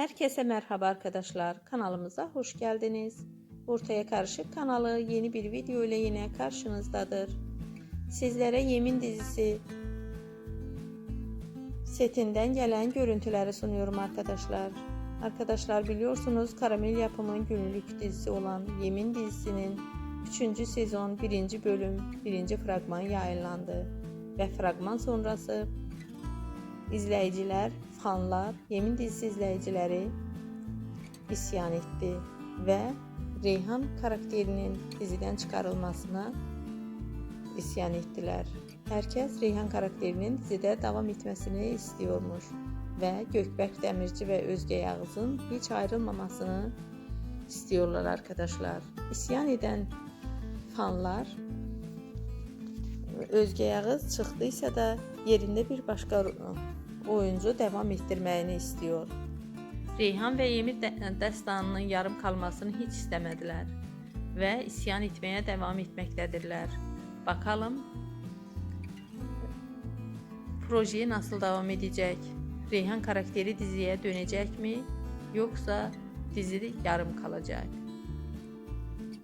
Herkese merhaba arkadaşlar. Kanalımıza hoş geldiniz. Ortaya Karışık kanalı yeni bir video ile yine karşınızdadır. Sizlere Yemin dizisi setinden gelen görüntüleri sunuyorum arkadaşlar. Arkadaşlar biliyorsunuz Karamel yapımın günlük dizisi olan Yemin dizisinin 3. sezon 1. bölüm 1. fragman yayınlandı ve fragman sonrası izleyiciler, fanlar, Yemin dizisi izleyicileri isyan etti ve Reyhan karakterinin diziden çıkarılmasına isyan ettiler. Herkes Reyhan karakterinin dizide devam etmesini istiyormuş ve Gökberk Demirci ve Özge Yağız'ın hiç ayrılmamasını istiyorlar arkadaşlar. İsyan eden fanlar Özge Yağız çıktıysa da yerinde bir başka oyuncu devam ettirməyini istiyor. Reyhan ve Yemir də- dəstanının yarım kalmasını hiç istemediler ve isyan etmeye devam etmektedirler. Bakalım projeye nasıl devam edecek? Reyhan karakteri diziye dönecek mi? Yoksa dizi yarım kalacak?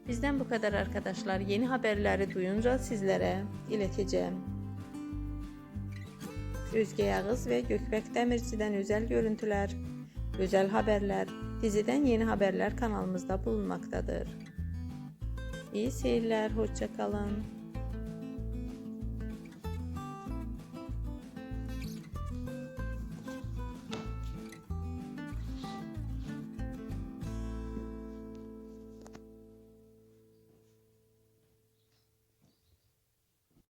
Bizden bu kadar arkadaşlar. Yeni haberleri duyunca sizlere ileteceğim. Özge Yağız ve Gökberk Demirci'den özel görüntüler, özel haberler, diziden yeni haberler kanalımızda bulunmaktadır. İyi seyirler, hoşça kalın.